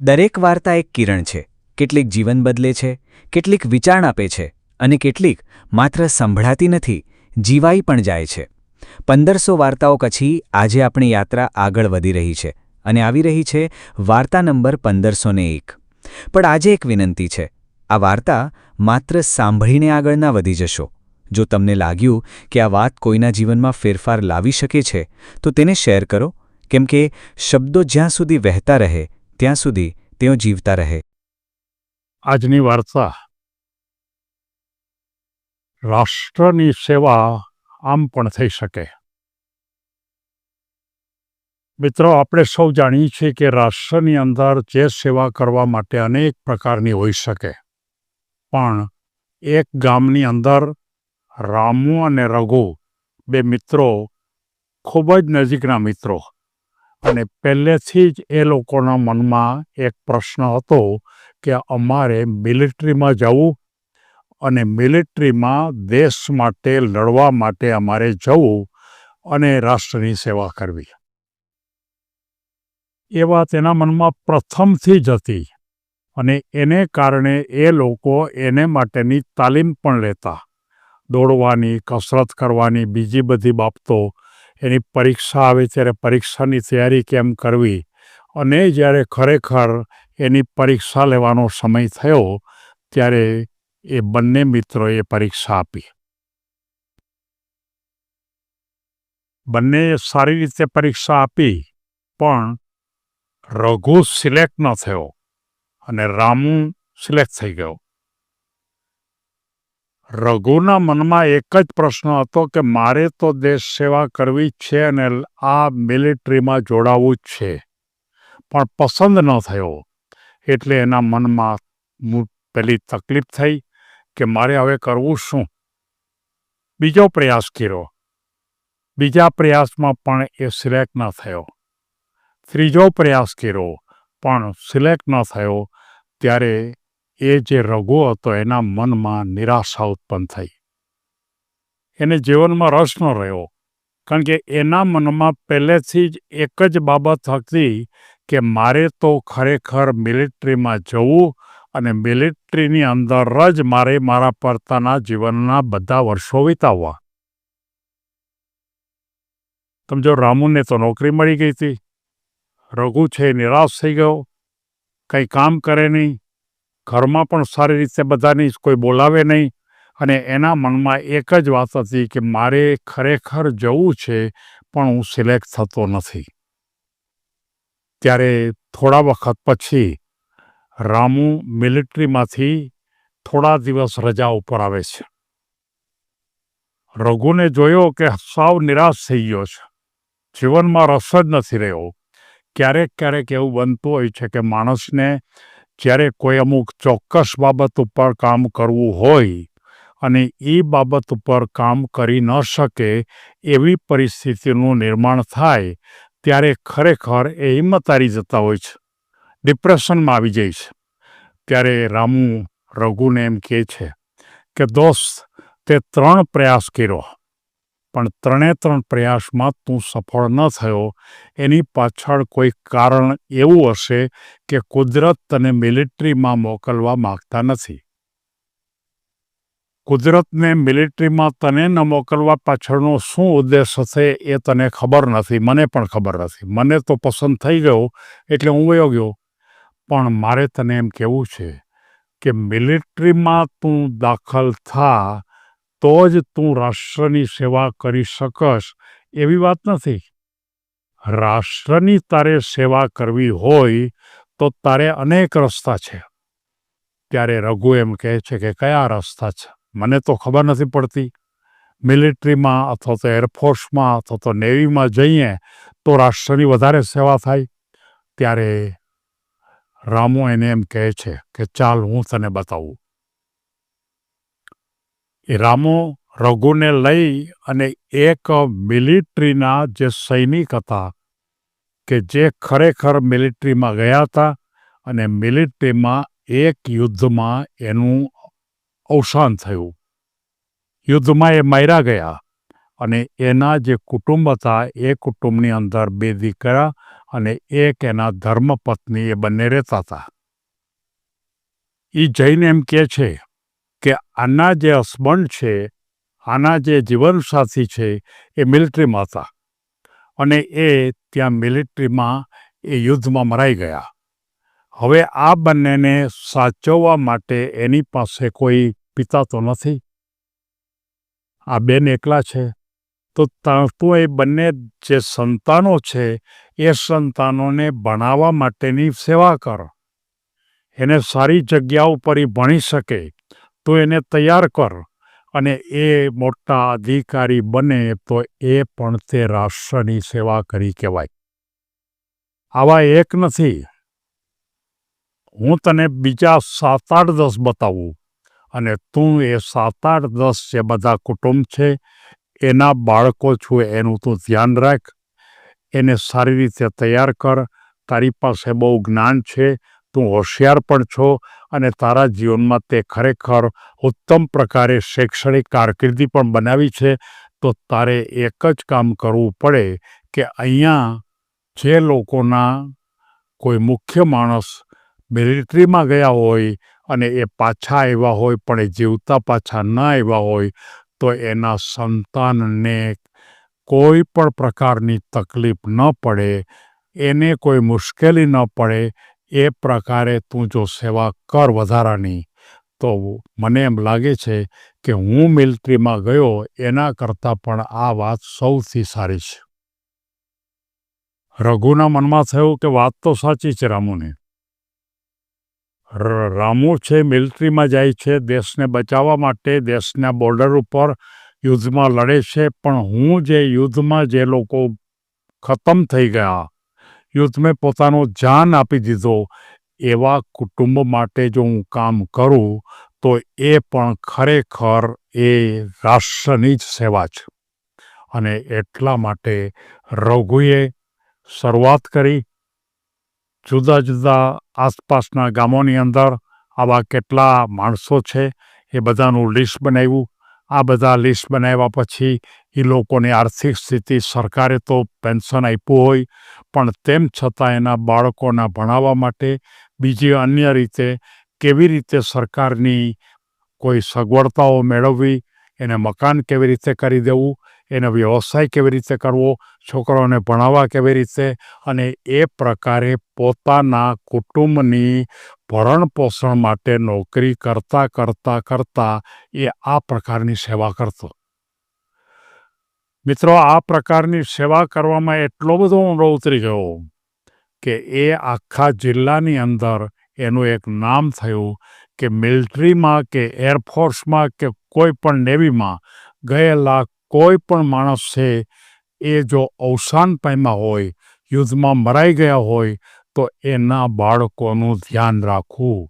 દરેક વાર્તા એક કિરણ છે. કેટલીક જીવન બદલે છે, કેટલીક વિચારણ આપે છે અને કેટલીક માત્ર સંભળાતી નથી, જીવાઈ પણ જાય છે. પંદરસો વાર્તાઓ પછી આજે આપણી યાત્રા આગળ વધી રહી છે અને આવી રહી છે વાર્તા નંબર પંદરસો એક. પણ આજે એક વિનંતી છે. આ વાર્તા માત્ર સાંભળીને આગળ ના વધી જશો. જો તમને લાગ્યું કે આ વાત કોઈના જીવનમાં ફેરફાર લાવી શકે છે, તો તેને શેર કરો. કેમ કે શબ્દો જ્યાં સુધી વહેતા રહે ત્યાં સુધી તેઓ જીવતા રહે. આજની વાર્તા. રાષ્ટ્રની સેવા આમ પણ થઈ શકે. મિત્રો, આપણે સૌ જાણીએ છીએ કે રાષ્ટ્રની અંદર જે સેવા કરવા માટે અનેક પ્રકારની હોઈ શકે. પણ એક ગામની અંદર રામુ અને રઘુ, બે મિત્રો, ખૂબ જ નજીકના મિત્રો. અને પહેલેથી જ એ લોકોના મનમાં એક પ્રશ્ન હતો કે અમારે મિલિટરીમાં જવું અને મિલિટરીમાં દેશ માટે, લડવા માટે અમારે જવું અને રાષ્ટ્રની સેવા કરવી. એ વાત એના મનમાં પ્રથમથી જ હતી અને એને કારણે એ લોકો એને માટેની તાલીમ પણ લેતા. દોડવાની, કસરત કરવાની બીજી બધી બાબતો એની પરીક્ષા આવે ત્યારે પરીક્ષાની તૈયારી કેમ કરવી? અને જ્યારે ખરેખર એની પરીક્ષા લેવાનો સમય થયો, ત્યારે એ બંને મિત્રોએ પરીક્ષા આપી. બંનેએ સારી રીતે પરીક્ષા આપી, પણ રઘુ સિલેક્ટ ન થયો અને રામુ સિલેક્ટ થઈ ગયો. રઘુના મનમાં એક જ પ્રશ્ન હતો કે મારે તો દેશ સેવા કરવી જ છે અને આ મિલિટરીમાં જોડાવું જ છે. પણ પસંદ ન થયો. એટલે એના મનમાં પેલી તકલીફ થઈ કે મારે હવે કરવું શું? બીજો પ્રયાસ કર્યો. બીજા પ્રયાસમાં પણ એ સિલેક્ટ ન થયો. ત્રીજો પ્રયાસ કર્યો, પણ સિલેક્ટ ન થયો. ત્યારે એ જે રઘુ હતો એના મનમાં નિરાશા ઉત્પન્ન થઈ. એને જીવનમાં રસ ન રહ્યો, કારણ કે એના મનમાં પહેલેથી જ એક જ બાબત હતી કે મારે તો ખરેખર મિલિટરીમાં જવું અને મિલિટરીની અંદર જ મારે મારા પરતાના જીવનના બધા વર્ષો વિતાવવા. જો રામુને તો નોકરી મળી ગઈ હતી. રઘુ છે નિરાશ થઈ ગયો. કંઈ કામ કરે નહીં. ઘરમાં પણ સારી રીતે બધાની કોઈ બોલાવે નહીં. અને એના મનમાં એક જ વાત હતી કે મારે ખરેખર જવું છે, પણ હું સિલેક્ટ થતો નથી. ત્યારે થોડા વખત પછી રામુ મિલિટરીમાંથી થોડા દિવસ રજા ઉપર આવે છે. રઘુને જોયો કે સાવ નિરાશ થઈ ગયો છે. જીવનમાં રસ જ નથી રહ્યો. ક્યારેક ક્યારેક એવું બનતું હોય છે કે માણસને જ્યારે કોઈ અમુક ચોક્કસ બાબત ઉપર કામ કરવું હોય અને એ બાબત ઉપર કામ કરી ન શકે એવી પરિસ્થિતિનું નિર્માણ થાય, ત્યારે ખરેખર એ હિંમત હારી જતા હોય છે. ડિપ્રેશનમાં આવી જાય છે. ત્યારે રામુ રઘુને એમ કહે છે કે, દોસ્ત, તે ત્રણ પ્રયાસ કર્યો. પણ ત્રણે ત્રણ પ્રયાસમાં તું સફળ ન થયો. એની પાછળ કોઈ કારણ એવું હશે કે કુદરત તને મિલિટરીમાં મોકલવા માંગતા નથી. કુદરતને મિલિટરીમાં તને ન મોકલવા પાછળનો શું ઉદ્દેશ હશે એ તને ખબર નથી, મને પણ ખબર નથી. મને તો પસંદ થઈ ગયો, એટલે હું વયો ગયો. પણ મારે તને એમ કહેવું છે કે મિલિટરીમાં તું દાખલ થા તો જ તું રાષ્ટ્રની સેવા કરી શકશ. એવી વાત નથી. રાષ્ટ્રની તારે સેવા કરવી હોય તો તારે અનેક રસ્તા છે. ત્યારે રઘુ એમ કહે છે કે કયા રસ્તા છે? મને તો ખબર નથી પડતી. મિલિટરીમાં અથવા તો એરફોર્સમાં અથવા તો નેવીમાં જઈએ તો રાષ્ટ્રની વધારે સેવા થાય. ત્યારે રામુ એને એમ કહે છે કે ચાલ હું તને બતાવું. રામો રઘુને લઈ અને એક મિલિટરીના જે સૈનિક હતા, કે જે ખરેખર મિલિટરીમાં ગયા હતા અને મિલિટરીમાં એક યુદ્ધમાં એનું અવસાન થયું. યુદ્ધમાં એ માર્યા ગયા અને એના જે કુટુંબ હતા, એ કુટુંબની અંદર બે દીકરા અને એક એના ધર્મપત્ની એ બંને રહેતા હતા. એ જઈને એમ કહે છે કે આના જે હસબન્ડ છે, આના જે જીવનસાથી છે એ મિલિટરીમાં હતા અને એ ત્યાં મિલિટરીમાં એ યુદ્ધમાં મરાઈ ગયા. હવે આ બંનેને સાચવવા માટે એની પાસે કોઈ પિતા તો નથી? આ બેન એકલા છે? તો તા- એ બંને જે સંતાનો છે, એ સંતાનોને ભણાવવા માટેની સેવા કર. એને સારી જગ્યા ઉપર એ ભણી શકે. તો એને તૈયાર કર અને એ મોટા અધિકારી બને તો એ પણ તે રાષ્ટ્રની સેવા કરી કહેવાય. આવા એક નથી. હું તને બીજા સાત આઠ દસ બતાવું અને તું એ સાત આઠ દસ જે બધા કુટુંબ છે, એના બાળકો છું એનું તું ધ્યાન રાખ. એને સારી રીતે તૈયાર કર. તારી પાસે બહુ જ્ઞાન છે. તું હોશિયાર પણ છો અને તારા જીવનમાં તે ખરેખર ઉત્તમ પ્રકારે શૈક્ષણિક કારકિર્દી પણ બનાવી છે, તો તારે એક જ કામ કરવું પડે કે અહીંયા જે લોકોના કોઈ મુખ્ય માણસ મિલિટરીમાં ગયા હોય અને એ પાછા આવ્યા હોય પણ એ જીવતા પાછા ન આવ્યા હોય, તો એના સંતાનને કોઈ પણ પ્રકારની તકલીફ ન પડે, એને કોઈ મુશ્કેલી ન પડે એ પ્રકારે તું જો સેવા કર વધારાની, તો મને એમ લાગે છે કે હું મિલિટરીમાં ગયો, એના કરતાં પણ આ વાત સૌથી સારી છે. રઘુના મનમાં થયું કે વાત તો સાચી છે રામુની. રામુ છે મિલિટરીમાં જાય છે, દેશને બચાવવા માટે, દેશના બોર્ડર ઉપર યુદ્ધમાં લડે છે, પણ હું જે યુદ્ધમાં જે લોકો ખતમ થઈ ગયા યુદ્ધમાં પોતાનો જાન આપી દીધો. એવા કુટુંબ માટે જો હું કામ કરું, તો એ પણ ખરેખર એ રાષ્ટ્રની જ સેવા છે. અને એટલા માટે રઘુએ શરૂઆત કરી. જુદા જુદા આસપાસના ગામોની અંદર આવા કેટલા માણસો છે, એ બધાનું લિસ્ટ બનાવ્યું. આ બધા લિસ્ટ બનાવ્યા પછી એ લોકોની આર્થિક સ્થિતિ, સરકારે તો પેન્શન આપ્યું હોય, પણ તેમ છતાં એના બાળકોના ભણાવવા માટે બીજી અન્ય રીતે કેવી રીતે સરકારની કોઈ સગવડતાઓ મેળવવી, એને મકાન કેવી રીતે કરી દેવું એનો વ્યવસાય કેવી રીતે કરવો, છોકરાઓને ભણાવવા કેવી રીતે અને એ પ્રકારે પોતાના કુટુંબની ભરણ પોષણ માટે નોકરી કરતાં કરતાં કરતાં એ આ પ્રકારની સેવા કરતો. મિત્રો, આ પ્રકારની સેવા કરવામાં એટલો બધો ઊંડો ઉતરી ગયો કે એ આખા જિલ્લાની અંદર એનું એક નામ થયું કે મિલિટરીમાં કે એરફોર્સમાં કે કોઈ પણ નેવીમાં ગયેલા કોઈ પણ માણસ છે, એ જો અવસાન પામ્યા હોય, યુદ્ધમાં મરાઈ ગયા હોય, તો એના બાળકોનું ધ્યાન રાખવું.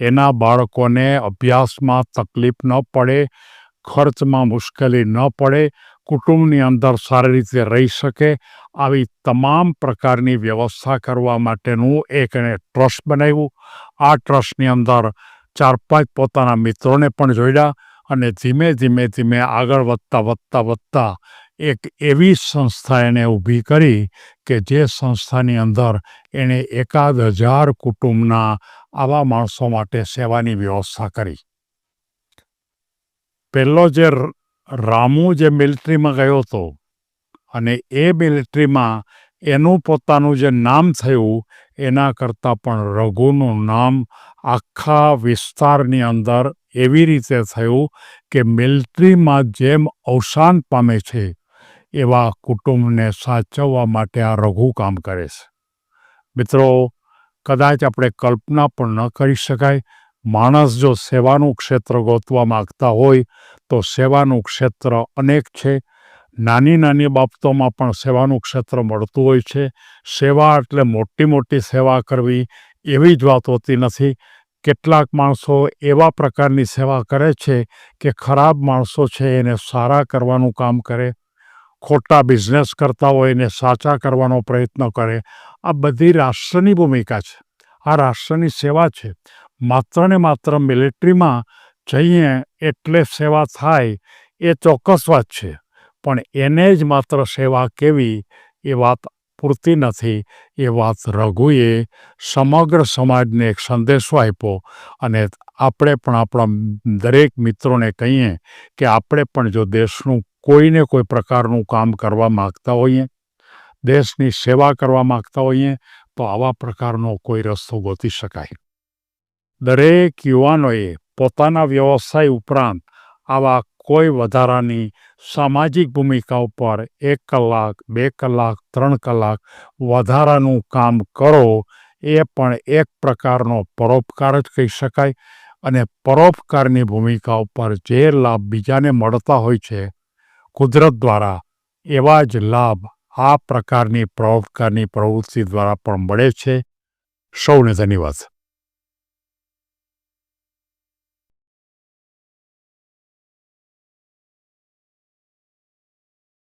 એના બાળકોને અભ્યાસમાં તકલીફ ન પડે, ખર્ચમાં મુશ્કેલી ન પડે, કુટુંબની અંદર સારી રીતે રહી શકે, આવી તમામ પ્રકારની વ્યવસ્થા કરવા માટેનું એક એણે ટ્રસ્ટ બનાવ્યું. આ ટ્રસ્ટની અંદર ચાર પાંચ પોતાના મિત્રોને પણ જોડ્યા અને ધીમે ધીમે ધીમે આગળ વધતા વધતા વધતા એક એવી સંસ્થા એણે ઊભી કરી કે જે સંસ્થાની અંદર એણે એકાદ હજાર કુટુંબના આવા માણસો માટે સેવાની વ્યવસ્થા કરી. પહેલો જે રામુ જે મિલિટરીમાં ગયો હતો અને એ મિલિટરીમાં એનું પોતાનું જે નામ થયું એના કરતાં પણ રઘુનું નામ આખા વિસ્તારની અંદર એવી રીતે થયું કે મિલિટરીમાં જેમ અવસાન પામે છે, એવા કુટુંબને સાચવવા માટે આ રઘુ કામ કરે છે. મિત્રો, કદાચ આપણે કલ્પના પણ ન કરી શકાય, માણસ જો સેવાનું ક્ષેત્ર ગોતવા માગતા હોય, તો સેવાનું ક્ષેત્ર અનેક છે. નાની નાની બાબતોમાં પણ સેવાનું ક્ષેત્ર મળતું હોય છે. સેવા એટલે મોટી મોટી સેવા કરવી, એવી જ વાત હોતી નથી. કેટલાક માણસો એવા પ્રકારની સેવા કરે છે કે ખરાબ માણસો છે એને સારા કરવાનું કામ કરે, ખોટા બિઝનેસ કરતા હોય એને સાચા કરવાનો પ્રયત્ન કરે. આ બધી રાષ્ટ્રની ભૂમિકા છે. આ રાષ્ટ્રની સેવા છે. માત્ર ને માત્ર મિલિટરીમાં જઈએ એટલે સેવા થાય એ ચોક્કસ વાત છે. પણ એને જ માત્ર સેવા કેવી એ વાત પૂરતી નથી એ વાત રઘુએ સમગ્ર સમાજને એક સંદેશો આપ્યો અને આપણે પણ આપણા દરેક મિત્રોને કહીએ કે આપણે પણ જો દેશનું કોઈને કોઈ પ્રકારનું કામ કરવા માગતા હોઈએ, દેશની સેવા કરવા માગતા હોઈએ, તો આવા પ્રકારનો કોઈ રસ્તો ગોતી શકાય. દરેક યુવાનોએ પોતાના વ્યવસાય ઉપરાંત આવા કોઈ વધારાની સામાજિક ભૂમિકા ઉપર એક કલાક, બે કલાક, ત્રણ કલાક વધારાનું કામ કરો, એ પણ એક પ્રકારનો પરોપકાર જ કહી શકાય. અને પરોપકારની ભૂમિકા ઉપર જે લાભ બીજાને મળતા હોય છે, કુદરત દ્વારા એવા જ લાભ આ પ્રકારની પરોપકારની પ્રવૃત્તિ દ્વારા પણ મળે છે. સૌને ધન્યવાદ.